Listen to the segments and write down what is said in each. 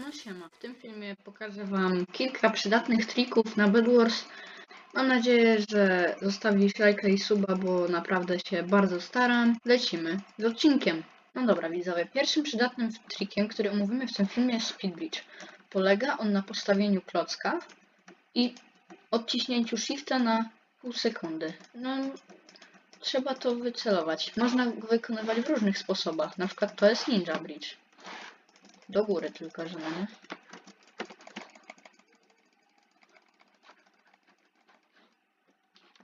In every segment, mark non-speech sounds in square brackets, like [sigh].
No siema, w tym filmie pokażę wam kilka przydatnych trików na Bedwars. Mam nadzieję, że zostawisz lajka i suba, bo naprawdę się bardzo staram. Lecimy z odcinkiem. No dobra widzowie, pierwszym przydatnym trikiem, który omówimy w tym filmie jest Speed Bridge. Polega on na postawieniu klocka i odciśnięciu shifta na pół sekundy. No, trzeba to wycelować. Można go wykonywać w różnych sposobach, na przykład to jest Ninja Bridge. Do góry tylko, że nie?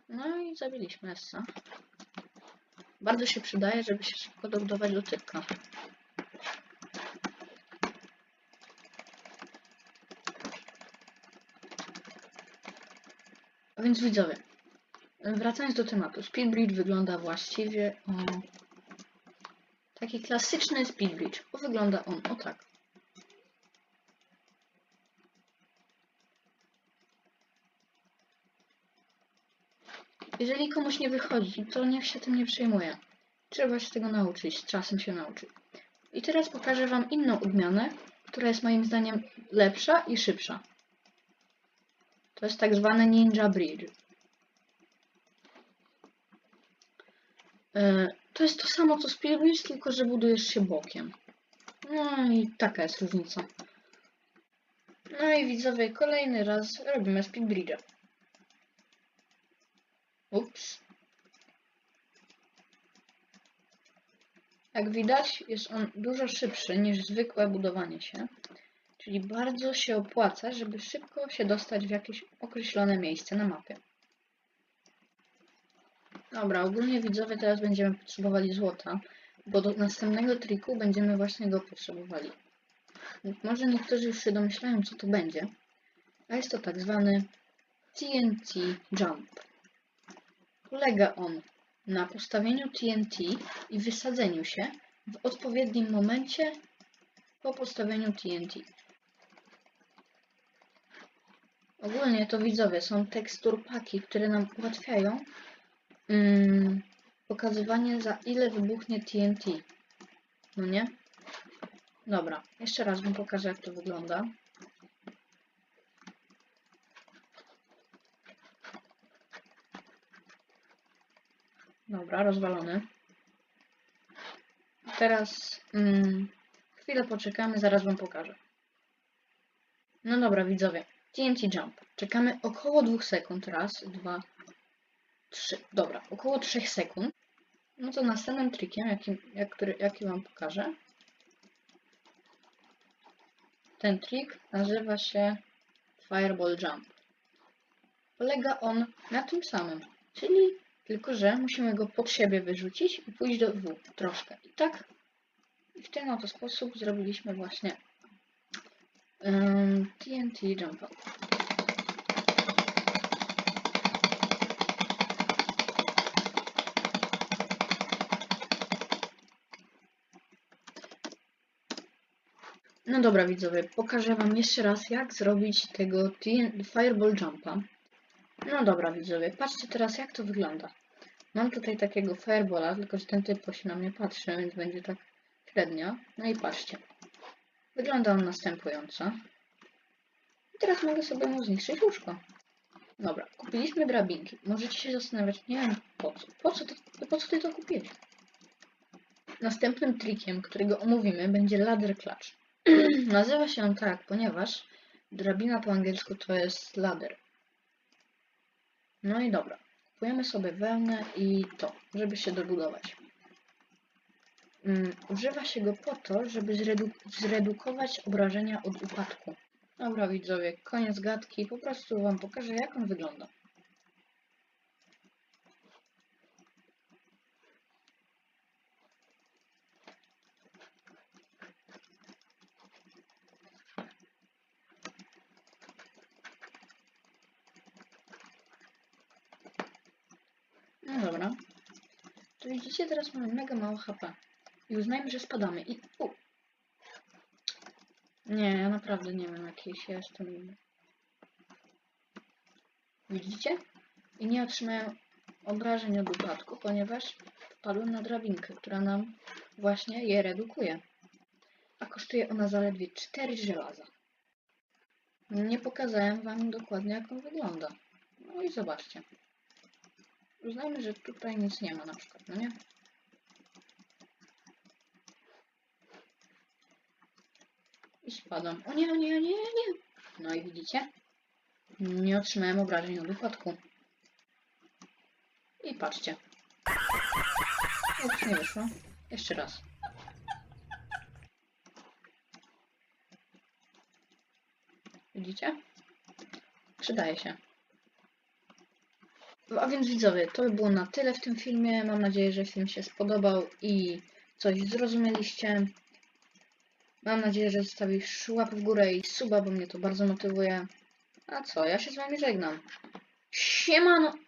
No i zabiliśmy Essa. Bardzo się przydaje, żeby się szybko dobudować do typka. A więc widzowie, wracając do tematu, Speed wygląda właściwie o... Taki klasyczny Speed. O, wygląda on o tak. Jeżeli komuś nie wychodzi, to niech się tym nie przejmuje. Trzeba się tego nauczyć, z czasem się nauczy. I teraz pokażę Wam inną odmianę, która jest moim zdaniem lepsza i szybsza. To jest tak zwany Ninja Bridge. E, To jest to samo co Speed Bridge, tylko że budujesz się bokiem. No i taka jest różnica. No i widzowie, kolejny raz robimy Speed Bridge'a. Ups. Jak widać, jest on dużo szybszy niż zwykłe budowanie się. Czyli bardzo się opłaca, żeby szybko się dostać w jakieś określone miejsce na mapie. Dobra, ogólnie widzowie teraz będziemy potrzebowali złota, bo do następnego triku będziemy właśnie go potrzebowali. Może niektórzy już się domyślają, co to będzie. A jest to tak zwany TNT Jump. Polega on na postawieniu TNT i wysadzeniu się w odpowiednim momencie po postawieniu TNT. Ogólnie to widzowie są teksturpaki, które nam ułatwiają mm, pokazywanie za ile wybuchnie TNT. No nie? Dobra, jeszcze raz wam pokażę jak to wygląda. Dobra, rozwalony. Teraz mm, chwilę poczekamy, zaraz wam pokażę. No dobra, widzowie. TNT Jump. Czekamy około 2 sekund. Raz, dwa, trzy. Dobra, około 3 sekund. No to następnym trikiem, jaki, jak, który, jaki wam pokażę. Ten trik nazywa się Fireball Jump. Polega on na tym samym, czyli tylko, że musimy go pod siebie wyrzucić i pójść do W troszkę. I tak w ten oto sposób zrobiliśmy właśnie um, TNT Jump. No dobra widzowie, pokażę wam jeszcze raz jak zrobić tego Fireball Jumpa. No dobra widzowie, patrzcie teraz jak to wygląda. Mam tutaj takiego firebola, tylko że ten typ się na mnie patrzy, więc będzie tak średnio. No i patrzcie. Wygląda on następująco. I teraz mogę sobie mu zniszczyć łóżko. Dobra, kupiliśmy drabinki. Możecie się zastanawiać, nie wiem po co. Po co ty, po co ty to kupiłeś? Następnym trikiem, którego omówimy, będzie ladder clutch. [clears throat] Nazywa się on tak, ponieważ drabina po angielsku to jest ladder. No i dobra. Kupujemy sobie wełnę i to, żeby się dobudować. Mm, używa się go po to, żeby zredu zredukować obrażenia od upadku. Dobra widzowie, koniec gadki. Po prostu wam pokażę jak on wygląda. No dobra. Widzicie, teraz mamy mega mało HP. I uznajmy, że spadamy. I... U. Nie, ja naprawdę nie wiem jakiś ja jestem. Widzicie? I nie otrzymałem obrażeń od upadku, ponieważ wpadłem na drabinkę, która nam właśnie je redukuje. A koszt kosztuje ona zaledwie 4 żelaza. Nie pokazałem wam dokładnie jak on wygląda. No i zobaczcie. Uznajmy, że tutaj nic nie ma na przykład, no nie? I spadam. O nie, o nie, o nie, nie. No i widzicie? Nie otrzymałem obrażeń od upadku. I patrzcie. Ups, nie wyszło. Jeszcze raz. Widzicie? Przydaje się. A więc widzowie, to by było na tyle w tym filmie. Mam nadzieję, że film się spodobał i coś zrozumieliście. Mam nadzieję, że zostawisz łapę w górę i suba, bo mnie to bardzo motywuje. A co, ja się z wami żegnam. Siemano!